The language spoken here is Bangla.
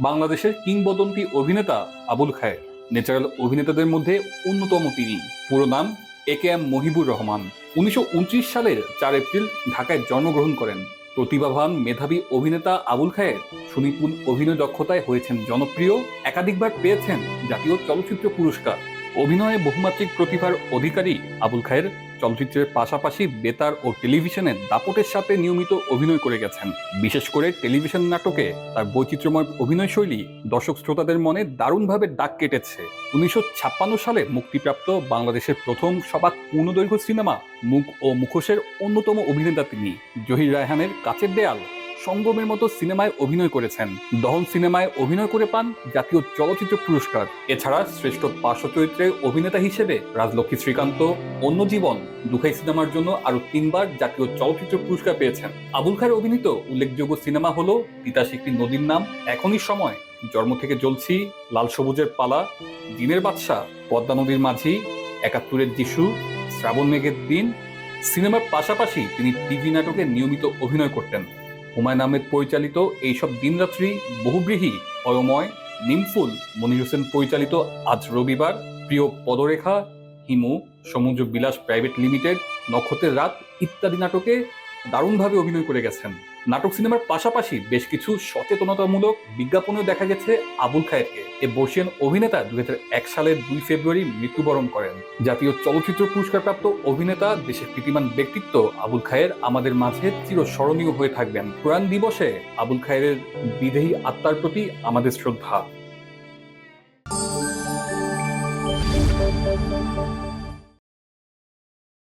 বাংলাদেশের কিংবদন্তি অভিনেতা আবুল খায়ের। ন্যাচারাল অভিনেতাদের মধ্যে অন্যতম তিনি। পুরো নাম A K M Mohibur Rahman. উনিশশো সালের চার এপ্রিল ঢাকায় জন্মগ্রহণ করেন। প্রতিভাবান মেধাবী অভিনেতা আবুল খায়ের সুনিপুণ অভিনয় দক্ষতায় হয়েছেন জনপ্রিয়, একাধিকবার পেয়েছেন জাতীয় চলচ্চিত্র পুরস্কার। অভিনয়ে বহুমাত্রিক প্রতিভার অধিকারী আবুল খায়ের চলচ্চিত্রের পাশাপাশি বেতার ও টেলিভিশনে দাপটের সাথে নিয়মিত অভিনয় করে গেছেন। বিশেষ করে টেলিভিশন নাটকে তার বৈচিত্র্যময় অভিনয় শৈলী দর্শক শ্রোতাদের মনে দারুণভাবে দাগ কেটেছে। উনিশশো ছাপ্পান্ন সালে মুক্তিপ্রাপ্ত বাংলাদেশের প্রথম সবাক পূর্ণদৈর্ঘ্য সিনেমা মুখ ও মুখোশের অন্যতম অভিনেতা তিনি। জহির রায়হানের কাছের দেয়াল সঙ্গমের মতো সিনেমায় অভিনয় করেছেন। দহন সিনেমায় অভিনয় করে পান জাতীয় চলচ্চিত্র পুরস্কার। এছাড়া শ্রেষ্ঠ পার্শ্ব চরিত্রে অভিনেতা হিসেবে রাজলক্ষ্মী শ্রীকান্ত অন্য জীবন দুখাই সিনেমার জন্য আরও তিনবার জাতীয় চলচ্চিত্র পুরস্কার পেয়েছেন। আবুল খায়ের অভিনীত উল্লেখযোগ্য সিনেমা হলো তিতাস একটি নদীর নাম। এখনই সময়। জন্ম থেকে জ্বলছি লাল সবুজের পালা। দিনের বাদশা পদ্মা নদীর মাঝি, একাত্তরের যিশু, শ্রাবণ মেঘের দিন। সিনেমার পাশাপাশি তিনি টিভি নাটকে নিয়মিত অভিনয় করতেন। হুমায়ুন আহমেদ পরিচালিত এইসব দিনরাত্রি বহুব্রীহী অয়ময়, নিমফুল, মনির হোসেন পরিচালিত আজ রবিবার, প্রিয় পদরেখা, হিমু, সমুদ্র বিলাস প্রাইভেট লিমিটেড, নক্ষত্রের রাত ইত্যাদি নাটকে দারুণভাবে অভিনয় করে গেছেন। নাটক সিনেমার পাশাপাশি বেশ কিছু সচেতনতামূলক বিজ্ঞাপনেও দেখা গেছে আবুল খায়েরকে। এ বর্ষিয়ান অভিনেতা দুই এক সালের দুই ফেব্রুয়ারি মৃত্যুবরণ করেন। জাতীয় চলচ্চিত্র পুরস্কারপ্রাপ্ত অভিনেতা, দেশের কৃতিমান ব্যক্তিত্ব আবুল খায়ের আমাদের মাঝে চিরস্মরণীয় হয়ে থাকবেন। কোরআন দিবসে আবুল খায়ের বিদেহী আত্মার প্রতি আমাদের শ্রদ্ধা।